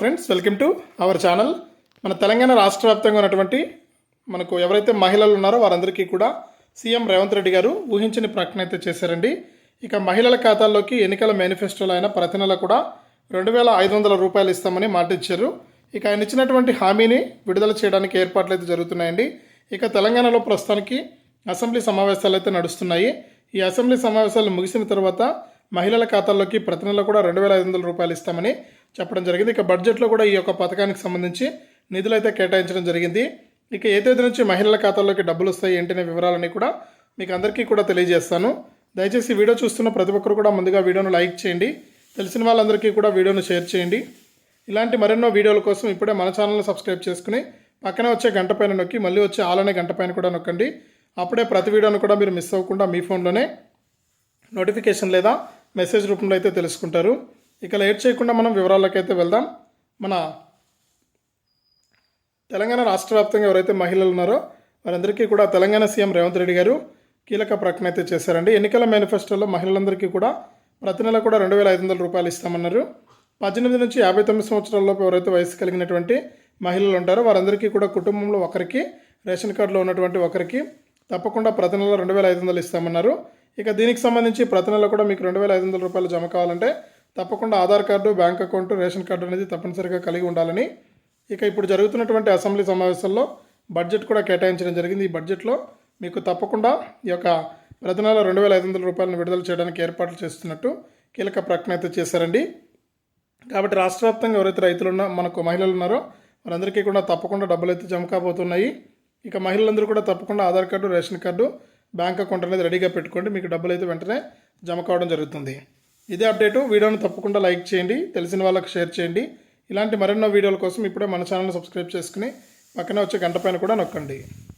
Friends welcome to our channel మన తెలంగాణ రాష్ట్ర వ్యాప్తంగా ఉన్నటువంటి మనకు ఎవరైతే మహిళలు ఉన్నారో వారందరికీ కూడా సీఎం రేవంత్ రెడ్డి గారు ఊహించని ప్రకటన అయితే చేశారండి. ఇక మహిళల ఖాతాల్లోకి ఎన్నికల మేనిఫెస్టోలో అయిన ప్రతి నెల కూడా రెండు వేల ఐదు వందల రూపాయలు ఇస్తామని మాట ఇచ్చారు. ఇక ఆయన ఇచ్చినటువంటి హామీని విడుదల చేయడానికి ఏర్పాట్లు అయితే జరుగుతున్నాయండి. ఇక తెలంగాణలో ప్రస్తుతానికి అసెంబ్లీ సమావేశాలు అయితే నడుస్తున్నాయి. ఈ అసెంబ్లీ సమావేశాలు ముగిసిన తర్వాత మహిళల ఖాతాల్లోకి ప్రతి నెల కూడా రెండు వేల ఐదు వందల రూపాయలు ఇస్తామని చెప్పడం జరిగింది. ఇక బడ్జెట్లో కూడా ఈ యొక్క పథకానికి సంబంధించి నిధులు అయితే కేటాయించడం జరిగింది. ఇక ఏ తేదీ నుంచి మహిళల ఖాతాల్లోకి డబ్బులు వస్తాయి ఏంటనే వివరాలని కూడా మీకు అందరికీ కూడా తెలియజేస్తాను. దయచేసి వీడియో చూస్తున్న ప్రతి ఒక్కరు కూడా ముందుగా వీడియోను లైక్ చేయండి. తెలిసిన వాళ్ళందరికీ కూడా వీడియోను షేర్ చేయండి. ఇలాంటి మరెన్నో వీడియోల కోసం ఇప్పుడే మన ఛానల్ని సబ్స్క్రైబ్ చేసుకుని పక్కనే వచ్చే గంట పైన నొక్కి మళ్ళీ వచ్చే ఆలనే గంట పైన కూడా నొక్కండి. అప్పుడే ప్రతి వీడియోను కూడా మీరు మిస్ అవ్వకుండా మీ ఫోన్లోనే నోటిఫికేషన్ లేదా మెసేజ్ రూపంలో అయితే తెలుసుకుంటారు. ఇక లేట్ చేయకుండా మనం వివరాలకైతే వెళ్దాం. మన తెలంగాణ రాష్ట్ర వ్యాప్తంగా ఎవరైతే మహిళలు ఉన్నారో వారందరికీ కూడా తెలంగాణ సీఎం రేవంత్ రెడ్డి గారు కీలక ప్రకటన అయితే చేశారండి. ఎన్నికల మేనిఫెస్టోలో మహిళలందరికీ కూడా ప్రతి నెల కూడా రెండు వేల ఐదు వందల రూపాయలు ఇస్తామన్నారు. పద్దెనిమిది నుంచి యాభై తొమ్మిది సంవత్సరాలలోపు ఎవరైతే వయసు కలిగినటువంటి మహిళలు ఉంటారో వారందరికీ కూడా కుటుంబంలో ఒకరికి రేషన్ కార్డులో ఉన్నటువంటి ఒకరికి తప్పకుండా ప్రతి నెల రెండు వేల ఐదు వందలు ఇస్తామన్నారు. ఇక దీనికి సంబంధించి ప్రతి నెల కూడా మీకు రెండు వేల ఐదు వందల రూపాయలు జమ కావాలంటే తప్పకుండా Aadhaar card bank account ration card అనేది తప్పనిసరిగా కలిగి ఉండాలని ఇక ఇప్పుడు జరుగుతున్నటువంటి అసెంబ్లీ సమావేశంలో బడ్జెట్ కూడా కేటాయించడం జరిగింది. ఈ బడ్జెట్లో మీకు తప్పకుండా ఈ యొక్క ప్రతి నెల రెండు వేల ఐదు వందల రూపాయలను విడుదల చేయడానికి ఏర్పాట్లు చేస్తున్నట్టు కీలక ప్రకటన అయితే చేశారండి. కాబట్టి రాష్ట్ర వ్యాప్తంగా ఎవరైతే రైతులు ఉన్నా మనకు మహిళలు ఉన్నారో వారందరికీ కూడా తప్పకుండా డబ్బులు అయితే జమ కాబోతున్నాయి. ఇక మహిళలందరూ కూడా తప్పకుండా Aadhaar card ration card bank account అనేది రెడీగా పెట్టుకోండి. మీకు డబ్బులు అయితే వెంటనే జమ కావడం జరుగుతుంది. ఇదే అప్డేటు. వీడియోను తప్పకుండా లైక్ చేయండి తెలిసిన వాళ్ళకి షేర్ చేయండి. ఇలాంటి మరెన్నో వీడియోల కోసం ఇప్పుడే మన ఛానల్ని సబ్స్క్రైబ్ చేసుకుని పక్కనే వచ్చే గంట పైన కూడా నొక్కండి.